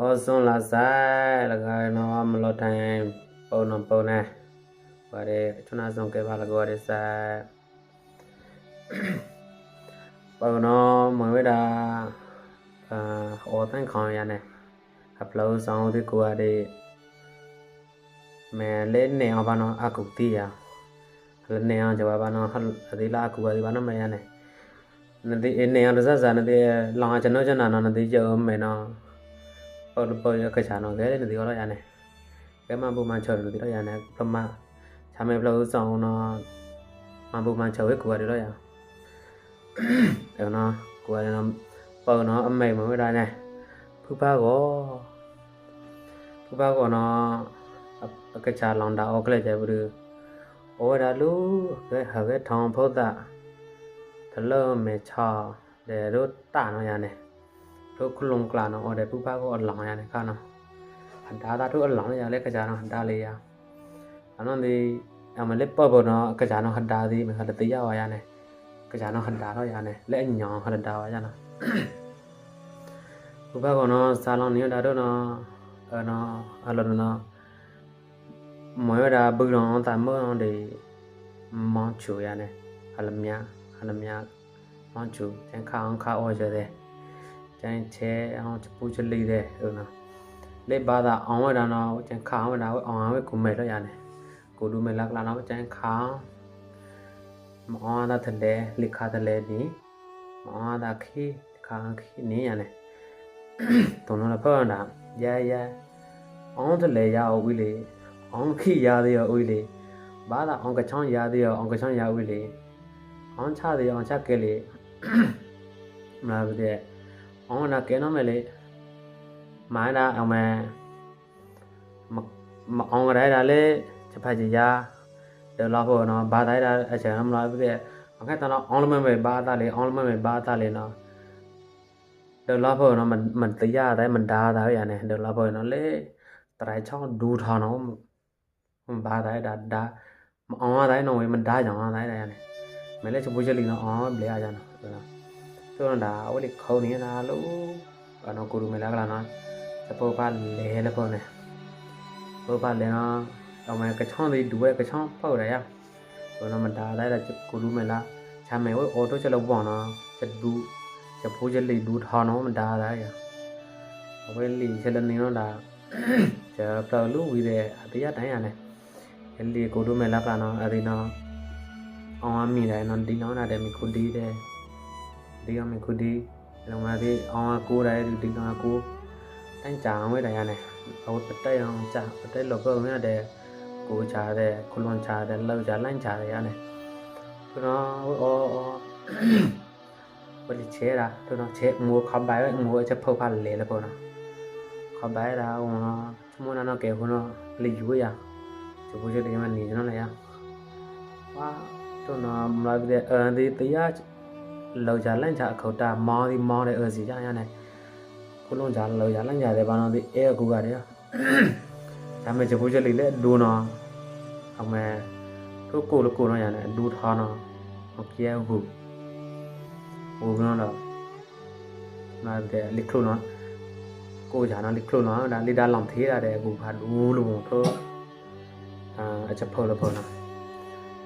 ဩစွန်လာဆိုင်လကနော်မလို့တိုင်ပုံနပုံနေဘာရဲချနာဆုံးကဲပါလကောရဲဆိုင်ပုံနော်မဝဲတာအာဩတန်ခေါင်ရနေအပလောဆောင်ဒီကိုရတဲ့မဲလေးနေအောင်ဘာနော်အကုတီးရလည်းနေအောင်ကြပါဘာနော်ဟဒီလာအကူပါဒီဘာနော်မရနေနဒီနေအောင်ဇာဇာနဒီလောင်ကျွန်တော်ကျွန်တော်နော်နဒီကြောမဲနော် ပေါ်ပေါ်ရခချာနော်ကဲနဒီရောရနေကဲမဘူမချောနဒီရောရနေပမချာမဲဘလောဆောင်နော်မဘူမချောဝဲကူရရောရအဲ့နော်ကူရနော်ပေါ်နော်အမေမဝဲတာနေဖူပါကောဖူပါကောနော်အကချာလောင်တာအော တာတလုံးမေချာတဲ့တို့တာနော်ရနေတို့ခလုံးကလာနော်ဩတဲ့ပူပါကိုအလောင်းရနေခါနော်အဒါတာတို့အလောင်းရလဲကကြနော်ဒါလေးရအနော်ဒီအမလေးပေါ့ပေါ့နော်ကကြနော်ဟဒါဒီမခတတရားဝရနေကကြနော်ဟဒါတော့ရနေလက်ညောင်ဟဒါဝရနော်ပူပါကောနော်စာလောင်းနေဒါတို့နော်အနော်အလောနော်မွေရာဘူရောတာမောင်းဒီမောင်းချူရနေဟလမြဟလမြမောင်းချူကျန်ခအောင်ခအောရတဲ့ ကျန်ချဲအောင်ပူချလီတဲ့ဟုတ်နော်လေဘာသာအောင်ဝဒနော်ကျန်ခအောင်ဝဒအောင်ဝကုမဲတော့ရနေကိုလူမဲလကလာနော်ကျန်ခအောင်မောင်းတာတလေလိခါတလေဒီမောင်းတာခီခါခီနေရနေတုံတော့ဖောင်းတာရရအောင်တလေရအောင်ဝီလေအောင်ခိရသေးရောဦးလေဘာသာအောင်ကချောင်းရသေးရောအောင်ကချောင်းရဦးလေအောင်ချသေးရောအောင်ချကဲလေမလားတဲ့ အောင်နာကဲနော်မဲလေမိုင်းတာအောင်မဲမအောင်ရတာလေချက်ဖက်ကြီးရဒေလာဖို့နော်ဘာတိုင်းတာအချင်မလားတဲ့အခက်တနော်အောင်လမဲမဲဘာသာလေအောင်လမဲမဲဘာသာလေနော်ဒေလာဖို့နော်မန်တရားတိုင်းမန်ဒါတာရနေဒေလာဖို့နော်လေတရိုင်ချောင်းဒူထောင်းနော်ဘာသာဒါ ဒါမအောင်ရတိုင်းတော့ဝေးမဒါကြောင်ရတိုင်းတိုင်းရတယ်မဲလဲချပူချက်လီတော့အောင်ဘလဲရကြနော်ဆိုတော့သူကဒါဝလိခုံနေတာလို့ဘာနော်ကိုရူမဲလာကလာနော်စပုတ်ပါလဲလဲပေါ့နဲ့ပုတ်ပါလဲနော်တော့မဲကချောင်းသေးဒူရဲ့ကချောင်းပေါက်ရရဆိုတော့မဒါတိုင်းတာကိုရူမဲလာချမ်းမဲဝအော်တိုချက်လို့ပေါ့နော်ချက်ဒူချက်ပူချက်လီဒူထောင်းတော့မဒါတိုင်းရအဝဲလီချက်လနေတော့ဒါကျပလလူဝီတဲ့အ တရားမယ်ခုဒီလောမသေးအောင်အကိုတိုင်းဒီကောင်အကိုတိုင်းကြောင်ဝဲတိုင်းရနေအဝတ်တက်အောင်ကြာတက်လောကောမြတဲ့ကိုချာတဲ့ခလွန်ချာတဲ့လောက်ချာလန့်ချာရနေကျွန်တော်အော်အော်ဘယ်ချေရာကျွန်တော်ချေငိုခဘိုင်ငိုချက်ဖောက်ဖလေလကောနော်ခဘိုင်ရာဝါချမနာနော်ကေခုနော်လေယူရကျဘိုးချက်တကယ်မနေကျွန်တော်လည်းရဝါကျွန်တော်မလာတဲ့အဲဒီတရား လောက်ကြလန့်ချအခုတာမောင်းဒီမောင်းတဲ့အဲစီကြရနေခုလုံးကြလောက်ကြလန့်ကြတဲ့ဘာလို့ဒီအဲကူကတည်းကဒါမဲ့ကျိုးကျလေးလေဒူနော်အမေတို့ကိုလကိုနော်ရနေဒူထားနော်မကဲဘူးဟိုကတော့နာတဲ့လိခလို့နော်ကိုကြနော်လိခလို့နော်ဒါလိဒါလောင်သေးရတဲ့အခုဖာလူလို့တော့ à chấp phô là phô nào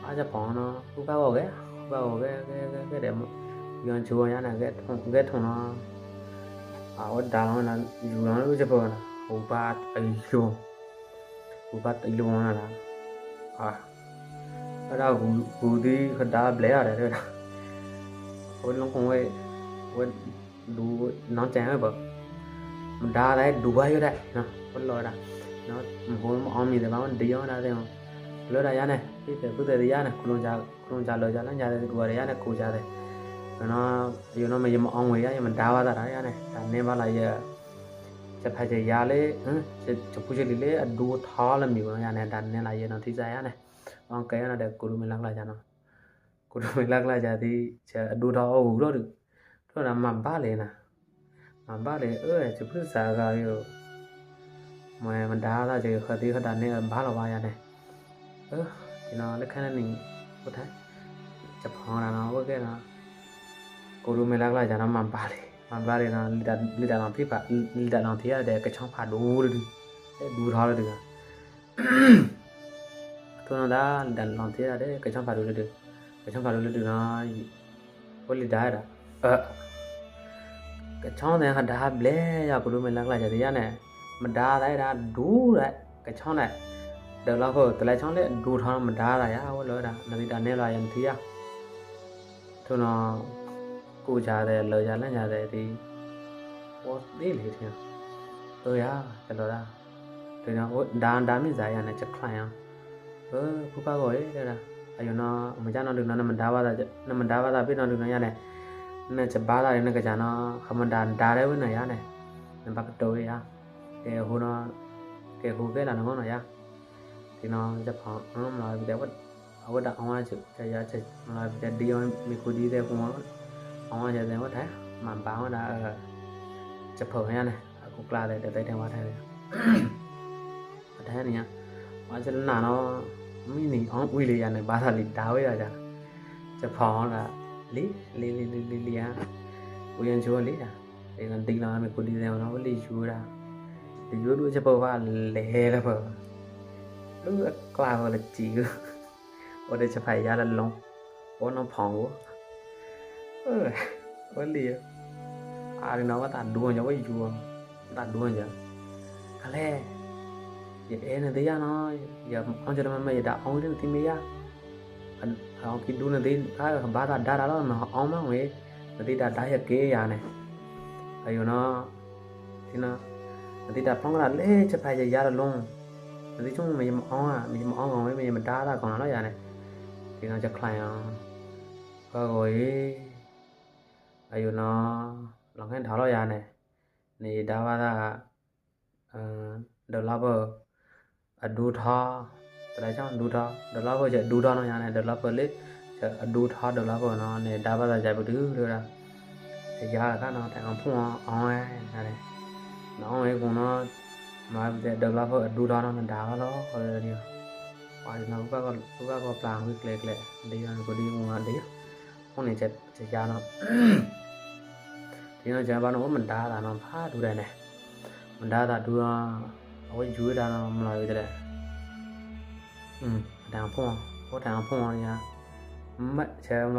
à chấp phô nó cũng bao vào cái bao vào cái cái cái cái điểm gần chùa nhá là cái thùng cái thùng nó à ở đào nó là dù nó cứ chấp phô là hủ ba tay luôn hủ ba tay luôn là à ở đâu hủ hủ đi khẩn đá bể ở đây thôi ôi nó không ấy ôi đủ nó chén rồi bờ mình đá đấy đủ bay đấy nè con lòi đã နော်ဟိုမ အောင်မြင်တယ်ဘာမှတရားနာတယ်လောတာရနေပြတဲ့ပုတဲ့ရနေခုလုံးကြခုလုံးကြလောကြလမ်းကြတယ်ကိုရရနေကိုကြတယ်နော်ယူနော်မယမအောင်ဝေရယမဒါဝတာရနေဒါနေပါလာရချက်ဖက်ချရလေဟမ်ချက်ပူချလီလေအဒူထားလမျိုး yana yana ma yama angwe ya yama dawa da ra yana ta ne ba la ya cha pha cha ya le cha cha pu cha li le a du tha la mi ba yana da ne la yana thi sa yana ang ka yana da ku lu me lak la ja na ku lu me lak la ja thi cha a du tha o hu lo du to na ma ba le na ma ba le e cha pu sa ga yo ma yama da la cha kha thi kha da ne ba la ba yana e yana le kha na ni ko tha cha phang ra na ko ke na လီတာလောင်ဖိပါလီတာလောင်ထေရတဲ့ကချောင်းဖာဒိုးတူအဲဒူထားလို့တူကထုံတာလီတာလောင်ထေရတဲ့ကချောင်းဖာဒိုးတူကချောင်းဖာဒိုးတူနာဝလီဒါရအကချောင်းတဲ့ဟာဒါဘလဲရဘလို့မလက်လိုက်ကြတဲ့ရနဲ့မဒါလိုက်တာဒူးတဲ့ကချောင်းတဲ့ဒေါ်လာဖို့တလဲချောင်းလက်ဒူထားမဒါတာရဟောလို့ဒါနလီတာနဲ့လာရင်တီးရထုံတော့ ကိုကြတဲ့လော်ရလန့်ကြတဲ့ဒီဟောသေးလေတင်ဟိုရကလောလားဒီနော်ဟိုဒါဒါမြင့်စားရနဲ့ချက်ခလိုက်အောင်ဟိုခုပါကောရေတဲ့လားအယောနော်မကြနော်ဒီနော်နမဒါဘာသာနမဒါဘာသာပြနော်ဒီနော်ရနဲ့နဲ့ချက်ဘာသာရနဲ့ကကြနော်ခမဒါဒါရဲဝနဲ့ရနဲ့နဘကတိုရကဲဟိုနော်ကဲဟိုကဲလာနော်နော်ရဒီနော်ချက်ဖောင်းနော်မလာပြီတဲ့ဝတ်အဝတ်တောင်းဝါချက်ချက်ရချက်မလာပြီတဲ့ဒီယောမီကိုဒီတဲ့ကောင် အောင်ရတဲ့ဝတ်ထားမှန်ပါဝနာချက်ဖုံရနေအခုကလာတဲ့တိတ်တယ်ဝတ်ထားတယ်အထားနေရဝါစလနာတော့မိနေအောင်ဝေးလေရနေဘာသာလေးဒါဝေးရကြချက်ဖုံလာလေလေလေလေလေရကိုရင်ချိုးလေတာဒီကတိလာမကိုဒီတယ်တော့လေယူတာဒီယူလို့ချက်ဖုံပါလေလည်းပေါ့လူကလာတော့လေကြည့်ဟိုတဲ့ချက်ဖိုင်ရလာလုံးဘောနောဖောင်ကို Oli ya. Hari nawa tak dua nyawa jual, tak dua aja. Kale, ya ini dia no, ya orang jadi mana ya dah orang ini tim ya. Orang kita dulu nanti kalau bahasa darah lah, nah orang mah we nanti dah dah ya ke ya ne. Ayo no, sini nanti dah pengen lah leh cepat aja ya long. Nanti cuma macam orang ah, macam orang orang macam darah kau lah ya ne. Kita nak cakap lah. Kau ye. ချက်ဖိုင်ရရလုံးမတိချုံမေးမအောင်อ่ะမေးမအောင်အောင်မေးမဒါတာကောင်တော့ရနေဒီနော်ချက်ခလိုက်အောင်ဘာကိုရေးအယောနော် lòng hen tháo lo ya này này đa ba da đờ la bờ à đu tha tại sao đu tha đờ la bờ chạy đu tha nó ya này đờ la bờ lết chạy đu tha đờ la bờ nó này đa ba da chạy bờ thứ rồi ra thì ya là nó tại ông phun ông ấy này nó ông ấy cũng nó mà đờ la bờ đu tha nó đá nó rồi đi ပါဒီနောက်ဘက်ကဘက်ကပလာဝိကလေကလေဒီရကိုဒီငါဒီဟိုနေချက်ချက်ရတော့ဒီတော့ဂျပန်တော့မဒါတာတော့ဖားဒူတယ်နဲ့မဒါတာဒူတော့အဝေးယူတာတော့မလာရတဲ့อืมတန်ဖုံးဟိုတန်ဖုံးရမတ်ချဲမ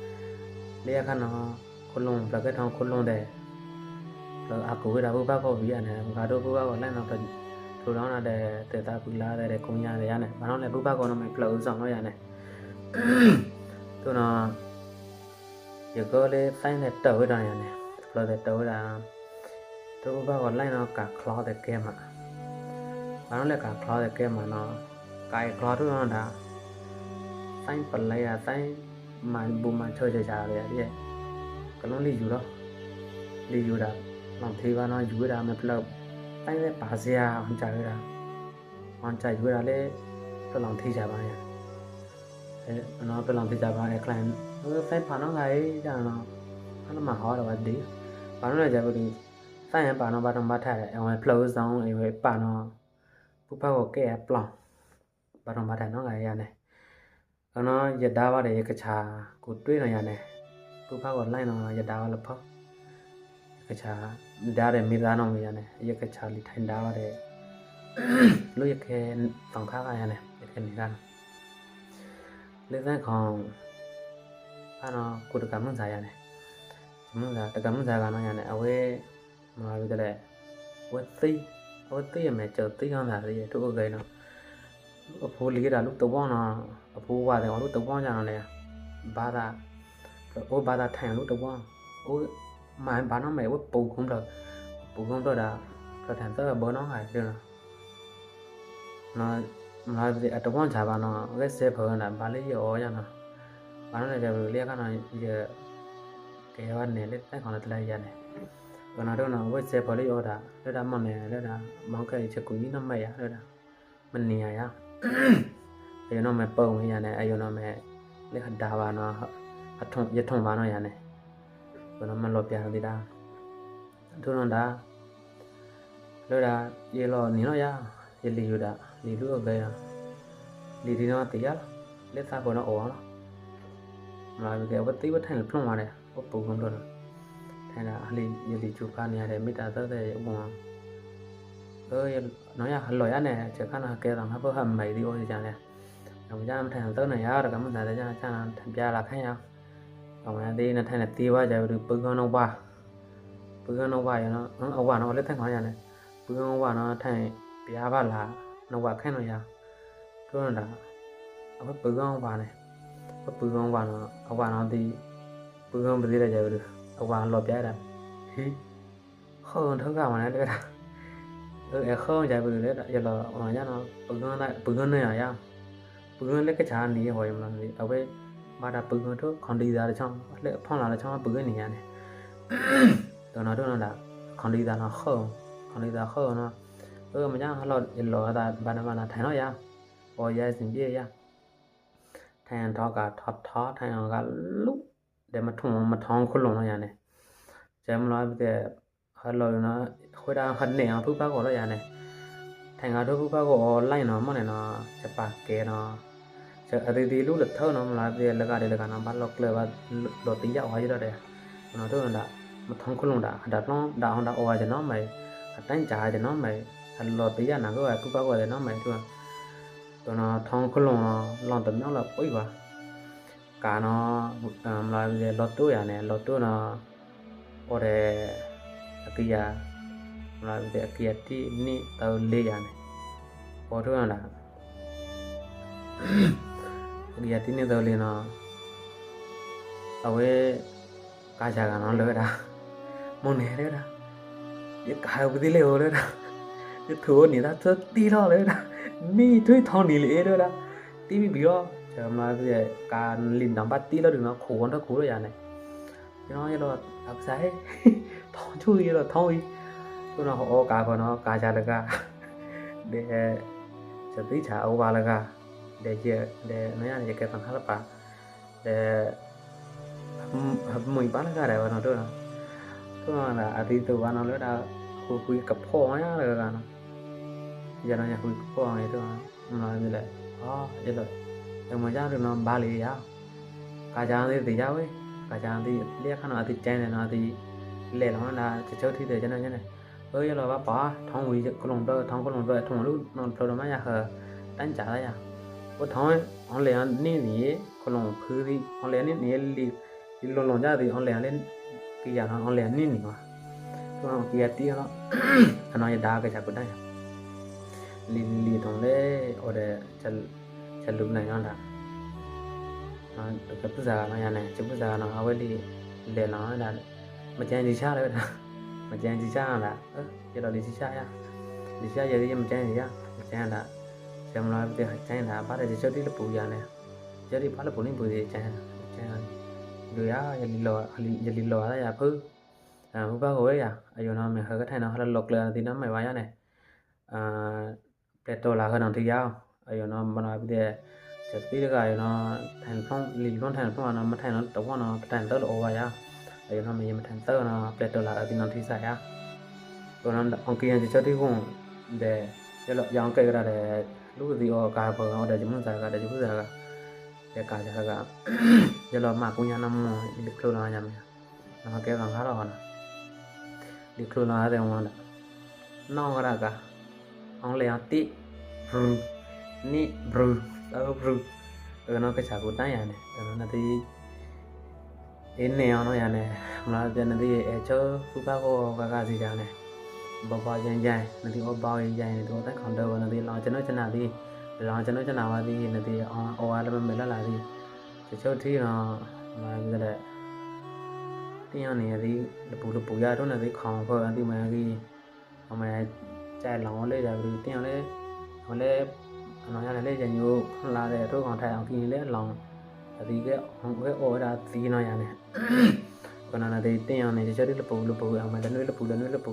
လေခဏခုလုံးပကက်ထောင်ခုလုံးတဲ့အကူဝရဘူဘကောဘီရနေငါတို့ဘူဘကောလန့်တော့ထူထောင်းတဲ့တေတာပူလာတဲ့ကုညာရရနေဘာလို့လဲဘူဘကောတော့မဖလို့ဆောင်တော့ရနေသူနော်ရကောလေဖိုင်းတဲ့တော်ရရနေဖလို့တဲ့တော်ရသူဘူဘကောလန့်တော့ကခလောတဲ့ကဲမှာဘာလို့လဲကခလောတဲ့ကဲမှာနော်ကိုင်ခလောတော့တာဖိုင်းပလဲရဖိုင်း man buman cho cha cha về đi cái nó đi dù đó đi dù đó làm thì vào nó dù đó mà lâu tay về bà già không chạy ra không chạy dù đó đấy tôi làm thì chả bao nhiêu nó tôi làm thì chả bao nhiêu client nó phải phản nó ngay là nó nó mà hỏi là bạn đi phản nó là chả bao nhiêu phản em phản nó bắt nó bắt thải em phải flow xong em phải phản nó bút bao cái app lòng bắt nó bắt thải nó ngay này င်ပါတော့ဘာတော့မထားတယ်အဲဖလောဆောင်အဲပါတော့ပူပါကိုကဲပလောင်ဘာတော့မထားတော့ငါရရနေကနော်ရဒါပါတယ်ရကချာကိုတွေးနေရတယ်သူဖောက်ကလိုက်တော့ရဒါပါလဖောက်ရကချာဒါတဲ့မိသားတော်မရတယ်ရကချာလီထိုင်ဒါပါတယ်လို့ရခဲတောင်ခါကရတယ်ရခဲနေကတော့လေသန်းခေါင်အဲ့တော့ကိုတကမန်းစားရတယ်မန်းစားတကမန်းစားကတော့ရတယ်အဝဲမလာဘူးတဲ့ဝတ်သိဝတ်သိရမယ်ကြောက်သိကောင်းတာလေတို့အကိန်းတော့အဖိုးလေးတာလို့တော့နော် အဖိုးဝါတယ်ဟောလို့တပွားညာလဲဘာသာအိုးဘာသာထိုင်လို့တပွားအိုးမန်ဘာနောမဲဝပုံကုံးတော့ပုံကုံးတော့ဒါပြထန်တော့ဘောနောဟာတယ်နော်နော်မလားဒီအတပွားချာပါနော်အဲဆဲဖော်ကနာဘာလေးရောရနော်ဘာနောလဲကြဘူးလေကနာရကဲဝနဲ့လက်တက်ခေါ်လိုက်ရတယ်ကနာတော့နော်ဝက်ဆဲဖော်လေးရောတာလက်တာမနဲ့လက်တာမောင်းခဲ့ချက်ကိုကြီးနမဲ့ရလက်တာမနေရရ အယောနော်မပုံရနေအယောနော်မလက်ခဒါပါနော်အထုံရထုံပါနော်ရနေဘနာမလောပြန်သေးတာတို့နော်ဒါလက်တာရေလောနေတော့ရရေလီယူတာလီလူအပဲလီဒီနော်တရားလက်သားပေါ်တော့အော်နော်မလာဘူးကဝတိဝထိုင်ဖုံးပါတယ်ဟောပုံကတော့ထိုင်တာအလီရေလီချူကာနေရတယ်မေတ္တာသက်သက်ဥပမာเออน้อยอะหล่อยอ่ะเนี่ยจะคันแกต้องหาเพิ่มใหม่ดีโอ้ยจังเลยเราจะมาแทนต้นไหนอ่ะแล้วก็มันจะจะจะทำยาละแค่ยั ကောင်ကြမ်းထန်တော့နေရတော့ကမ္မသာကြမ်းချမ်းထပြလာခိုင်းရကောင်ရသေးနဲ့ထိုင်နေသေးပါကြဘူးပုဂ္ဂနောပါပုဂ္ဂနောပါရနော်အဝါနော်လက်ထန်ခေါင်းရတယ်ပုဂ္ဂနောပါနော်ထိုင်ပြားပါလားနောပါခိုင်းတော့ရတို့တော့အပုဂ္ဂနောပါနဲ့ပုဂ္ဂနောပါနော်အဝါနော်ဒီပုဂ္ဂနောပသေးကြဘူးအဝါလော်ပြရတာဟိခုံထောက်ကမှလည်းတွေ့တာအဲခုံကြဘူးလေရလောဟောရနော်ပုဂ္ဂနောပုဂ္ဂနောရရ bugün lek cha ni hoy ma ni awe ma da bugün tho khondi da da chang le phon la da chang bugün ni ya ne do na do na la khondi da na kho khondi da kho na เออมันยังฮัลโหลยันโหลแต่บานาบานาไทยเนาะยาโอ้ยายสินเบี้ยยาแทนทอกับท็อปท้อแทนกับลุกเดี๋ยวมาทุ่งมาท้องคนลงแล้วยาเนี่ยใจมันร้อยไปแต่ฮัลโหลเนาะคุยดาคันเนี่ยผู้ป้าก็แล้วยาเนี่ยแทนกับทุกผู้ป้าก็ไล่เนาะมันเนาะจะปากเกเนาะ ခွေးတာခနဲ့အောင်ဖူးပါကောတော့ရနေထိုင်ငါတို့ဖူးပါကောလိုက်နော်မနဲ့နော်ချက်ပါကဲနော်ချက်အဒီဒီလူလက်ထောနော်မလားပြလက်ကတယ်လက်ကနော်ဘာလောက်ကလဘာလောတီရောက်ဟိုရတဲ့နော်တို့ကမထုံခုလုံးတာဒါတော့ဒါအောင်ဒါအော်ရနော်မိုင်အတိုင်းကြားရနော်မိုင်အလောတရနာကပူပါကောတယ်နော်မိုင်သူကတော့နော်ထောင်းခလုံးနော်လောင်တမြောက်လာပွိပါကာနော်မလာပြလော်တိုရနဲ့လော်တိုနော်ဟောတယ်အကိယာမလာပြအကိယာတိနိတောလေးရနဲ့ပေါ်တော့လား အကိယာတိနိတောလေးနော်အဝဲကာချာကနော်လွဲတာမုန်နေရတာဒီကာယပတိလေးဟောရတာဒီထိုးနေတာသတီတော့လေတာနီထွေးထောင်းနေလေတော့တာတီးပြီးတော့ကျွန်မကကာလင်နံပါတ်တီးလို့ဒီမှာခိုးတော့ခိုးရရနေကျွန်တော်ရတော့အပဆိုင်ထောင်းချူရတော့ထောင်းပြီးကျွန်တော်ဟောကာကောနော်ကာချာတကတဲ့စတိချာအောပါလကတဲ့ကျတဲ့နရရကတန်ခါပါတဲ့မွေပါလက de de no yana jake pan halpa de hab mui ban ga ra wana là, à thì na ati to wana lo da ku cặp ka ấy, ya la ga na ya na ya ku ku pho ya to na mi la ha ya lo ya ma ja do na ba le ya ka ja thì ti ja we ka ja ni le kha na ti chen na ti le lo na che chau thi de chen na chen này, ơi lo ba bỏ thằng quỷ cái lồng đôi thằng cái lồng đôi thằng lúc nó pro đó mà nhà hờ đánh trả đấy à ကြရဟိုထောင်းအွန်လိုင်းနေနေကလုံးဖူးဒီအွန်လိုင်းနေနေလီဒီလုံးလုံးကြသည်အွန်လိုင်းလေးကြည့်ရအောင်အွန်လိုင်းနေနေပါတော့ကြည့်ရတီးတော့အနော်ရဒါကချက်ကိုတိုင်းလီလီတုံးလေဟိုတဲ့ချက်ချက်လူနိုင်အောင်လားအာကပ္ပဇာနော်ရနေချက်ပ္ပဇာနော်အဝဲလီလေလောင်းလာမကြမ်းကြီးချလဲတာမကြမ်းကြီးချလားအဲရတော့လီစီချရလီချရရမကြမ်းကြီးရမကြမ်းလား ကျမလာတဲ့ကျန်းတာဘာတဲ့ချက်တိလပူရနေချက်တိဘာလပူနေပူသေးကျန်းကျန်းလူရရလီလောရလီလောရရဖူးအာဘုဘကိုရအယောနာမေခကထိုင်နော်ဟလလောကလာဒီနမေဝါရနေအာပလက်တော်လာခနော်တရားအယောနာမနာပြီးတဲ့ချက်တိကယောနာထိုင်ဖုံးလီလွန်ထိုင်ဖုံးနော်မထိုင်နော်တော့နော်တိုင်တော့လောဝါရ အယောနာမေမထိုင်တော့နော်ပလက်တော်လာဒီနော်ထိစားရတော့နော်အောင်ကီယန်ချက်တိကွန်တဲ့ရလောရောင်းကဲကြတဲ့လူဒီအောကာဘောအော်တဲ့ဂျမွန်စာကတဲ့ဂျပူစာကတဲ့ကာကြကရလောမကုညာနမဒီကလိုလာညမယ်နော်ကဲကောင်ကားတော့ဟောနော်ဒီကလိုလာတဲ့ဝန်လားနောင်ရကအောင်လေအတိဘရူနိဘရူတော့ဘရူဒါနော်ကချာကိုတန်းရတယ်ဒါနော်နတိအင်းနေအောင်တော့ရတယ်မလားတဲ့နတိအဲချောခုပါကိုကကစီကြတယ် ဘဘရန်ရန်နတိအဘောင်းရန်တော့တက်ခေါန်တော့နတိလောင်ကျွန်တော်ကျွန်တော်ဒီလောင်ကျွန်တော်ကျွန်တော်ပါဒီနတိအော်အော်လည်းမလာလာဒီချောတီနော်မလားတဲ့တင်းရနေသည်လပူလပူရတော့နေသည်ခေါင်ဖော်အတိမကြီးအမေကြိုက်လောင်လေးကြပြီးတင်းရလဲဟိုလဲအနော်ရလဲကြညိုလာတဲ့တို့ကောင်ထိုင်အောင်กินလဲလောင်အဒီကဟောင်းဝဲအော်ဒါသီးနော်ရနေကနနာတဲ့တင်းရနေကြတဲ့လပူလပူအမေလည်းနွေးလပူလည်းနွေးလပူ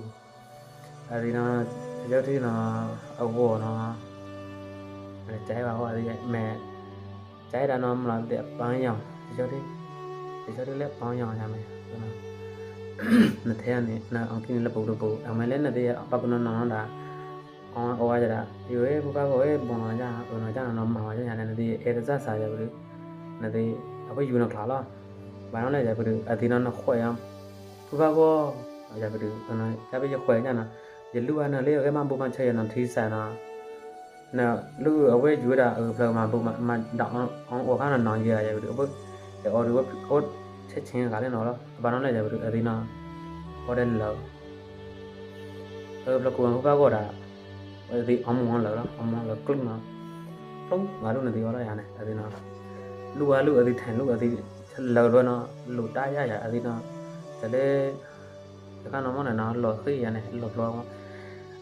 အဲဒီနော်ကြတဲ့နော်အဝေါ်နော်အဲကြိုက်ပါဟောအဲဒီမဲကြိုက်တာနော်မလားတဲ့ပန်းရောင်ကြတဲ့ကြတဲ့လည်းပန်းရောင်ရမယ်နော်နထဲကနေနာအောင်ကိနလပုတ်လပုတ်အမလဲနတဲ့ပပနနောတာအောင်ဩဝါကြတာဒီဝဲဘုကကောဝဲပုံလာကြဘုံလာကြနော်မှာကြရတဲ့နတဲ့အဲရဇဆာရဘူးနတဲ့အဘယူနခလာလာဘာလို့လဲကြဘူးအဒီနနခွဲအောင်ဘုကကောကြဘူးအနာကြပဲခွဲကြနာ ရလူအနာလေးကမှပုံမှန်ချက်ရနသီးဆန်နာနော်လူအဝဲယူတာဘယ်မှာပုံမှန်မတောင်းအောင်ဩခါနနောင်ရရဘူးအဘအော်ဒီဝတ်ချက်ချင်းကလည်းနော်ဘာလို့လဲကြဘူးအဒီနာ hotel lo ờ là cuồng có gọi là thì ông ngon là ông ngon là club mà không mà lúc này thì có đó này thì nó lúc à lúc thì thành lúc thì lờ rồi nó lụt đai ra ya thì nó sẽ để cái nó món này nó lột khi này lột lo à thì nó có để na là cái ở đây lờ rồi na là cái ở đây lờ rồi thì nó bán là giờ được nó này thì hợp lâu xong thì ya này နဒီနေဟီလနေဟီလေနေဘာနောနဒီအကူဘာနောယနေနဒီအကူဘာနောအဒီချူခွာနောရအနောလာလပဲဖောလာ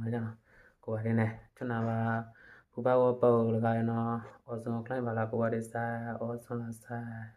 မကြနော်ကိုပါရင်းနေချွနာပါဘူပါဝပေါ်လကရနော်အော်စွန်ကလိုက်ပါလားကိုပါရစားအော်စွန်လာစား